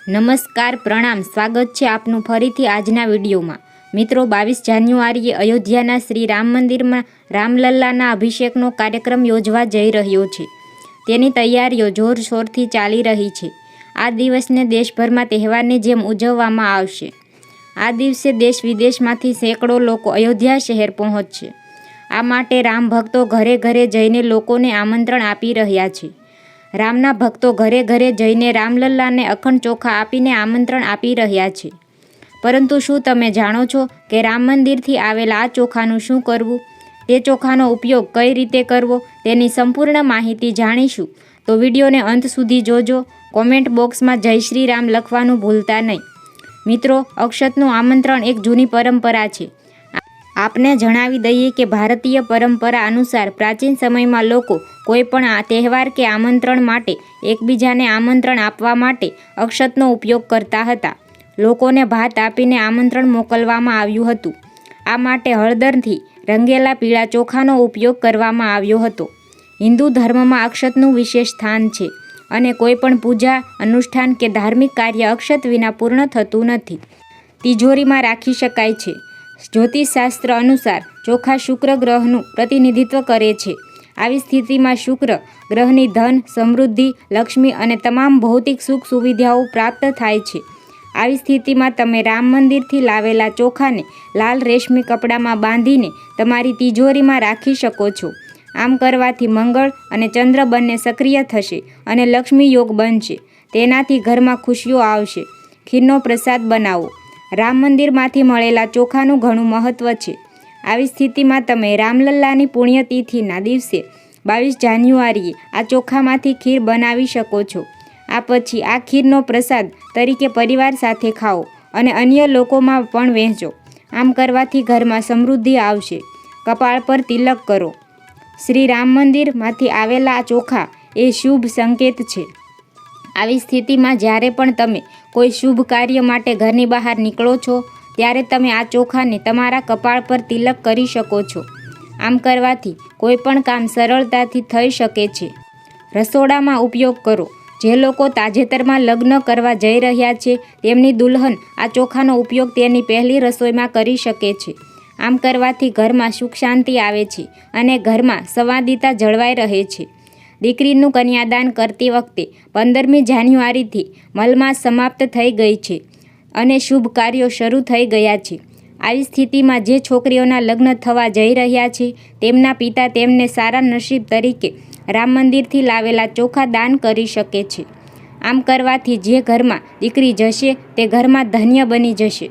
નમસ્કાર, પ્રણામ. સ્વાગત છે આપનું ફરીથી આજના વિડીયોમાં. મિત્રો, બાવીસ જાન્યુઆરીએ અયોધ્યાના શ્રી રામ મંદિરમાં રામલલ્લાના અભિષેકનો કાર્યક્રમ યોજવા જઈ રહ્યો છે. તેની તૈયારીઓ જોરશોરથી ચાલી રહી છે. આ દિવસને દેશભરમાં તહેવારની જેમ ઉજવવામાં આવશે. આ દિવસે દેશ વિદેશમાંથી સેંકડો લોકો અયોધ્યા શહેર પહોંચશે. આ માટે રામ ભક્તો ઘરે ઘરે જઈને લોકોને આમંત્રણ આપી રહ્યા છે. રામના ભક્તો ઘરે ઘરે જઈને રામલલ્લાને અખંડ ચોખા આપીને આમંત્રણ આપી રહ્યા છે. પરંતુ શું તમે જાણો છો કે રામ મંદિરથી આવેલા આ ચોખાનું શું કરવું? તે ચોખાનો ઉપયોગ કઈ રીતે કરવો? તેની સંપૂર્ણ માહિતી જાણીશું. તો વિડીયોને અંત સુધી જોજો. કોમેન્ટ બોક્સમાં જય શ્રી રામ લખવાનું ભૂલતા નહીં. મિત્રો, અક્ષતનું આમંત્રણ એક જૂની પરંપરા છે. આપને જણાવી દઈએ કે ભારતીય પરંપરા અનુસાર પ્રાચીન સમયમાં લોકો કોઈપણ આ તહેવાર કે આમંત્રણ માટે એકબીજાને આમંત્રણ આપવા માટે અક્ષતનો ઉપયોગ કરતા હતા. લોકોને ભાત આપીને આમંત્રણ મોકલવામાં આવ્યું હતું. આ માટે હળદરથી રંગેલા પીળા ચોખાનો ઉપયોગ કરવામાં આવ્યો હતો. હિન્દુ ધર્મમાં અક્ષતનું વિશેષ સ્થાન છે અને કોઈપણ પૂજા, અનુષ્ઠાન કે ધાર્મિક કાર્ય અક્ષત વિના પૂર્ણ થતું નથી. તિજોરીમાં રાખી શકાય છે. જ્યોતિષશાસ્ત્ર અનુસાર ચોખા શુક્ર ગ્રહનું પ્રતિનિધિત્વ કરે છે. આવી સ્થિતિમાં શુક્ર ગ્રહની ધન, સમૃદ્ધિ, લક્ષ્મી અને તમામ ભૌતિક સુખ સુવિધાઓ પ્રાપ્ત થાય છે. આવી સ્થિતિમાં તમે રામ મંદિરથી લાવેલા ચોખાને લાલ રેશમી કપડામાં બાંધીને તમારી તિજોરીમાં રાખી શકો છો. આમ કરવાથી મંગળ અને ચંદ્ર બંને સક્રિય થશે અને લક્ષ્મી યોગ બનશે. તેનાથી ઘરમાં ખુશીઓ આવશે. ખીરનો પ્રસાદ બનાવો. રામ મંદિરમાંથી મળેલા ચોખાનું ઘણું મહત્ત્વ છે. આવી સ્થિતિમાં તમે રામલલ્લાની પુણ્યતિથિના દિવસે બાવીસ જાન્યુઆરીએ આ ચોખામાંથી ખીર બનાવી શકો છો. આ પછી આ ખીરનો પ્રસાદ તરીકે પરિવાર સાથે ખાઓ અને અન્ય લોકોમાં પણ વહેંચો. આમ કરવાથી ઘરમાં સમૃદ્ધિ આવશે. કપાળ પર તિલક કરો. શ્રી રામ મંદિરમાંથી આવેલા આ ચોખા એ શુભ સંકેત છે. આવી સ્થિતિમાં જ્યારે પણ તમે કોઈ શુભ કાર્ય માટે ઘરની બહાર નીકળો છો, ત્યારે તમે આ ચોખાને તમારા કપાળ પર તિલક કરી શકો છો. આમ કરવાથી કોઈ પણ કામ સરળતાથી થઈ શકે છે. રસોડામાં ઉપયોગ કરો. જે લોકો તાજેતરમાં લગ્ન કરવા જઈ રહ્યા છે, તેમની દુલ્હન આ ચોખાનો ઉપયોગ તેની પહેલી રસોઈમાં કરી શકે છે. આમ કરવાથી ઘરમાં સુખ શાંતિ આવે છે અને ઘરમાં સંવાદિતા જળવાઈ રહે છે. દીકરીનું કન્યાદાન કરતી વખતે પંદરમી જાન્યુઆરીથી મલમાસ સમાપ્ત થઈ ગઈ છે અને શુભ કાર્યો શરૂ થઈ ગયા છે. આવી સ્થિતિમાં જે છોકરીઓના લગ્ન થવા જઈ રહ્યા છે, તેમના પિતા તેમને સારા નસીબ તરીકે રામ મંદિરથી લાવેલા ચોખા દાન કરી શકે છે. આમ કરવાથી જે ઘરમાં દીકરી જશે, તે ઘરમાં ધન્ય બની જશે.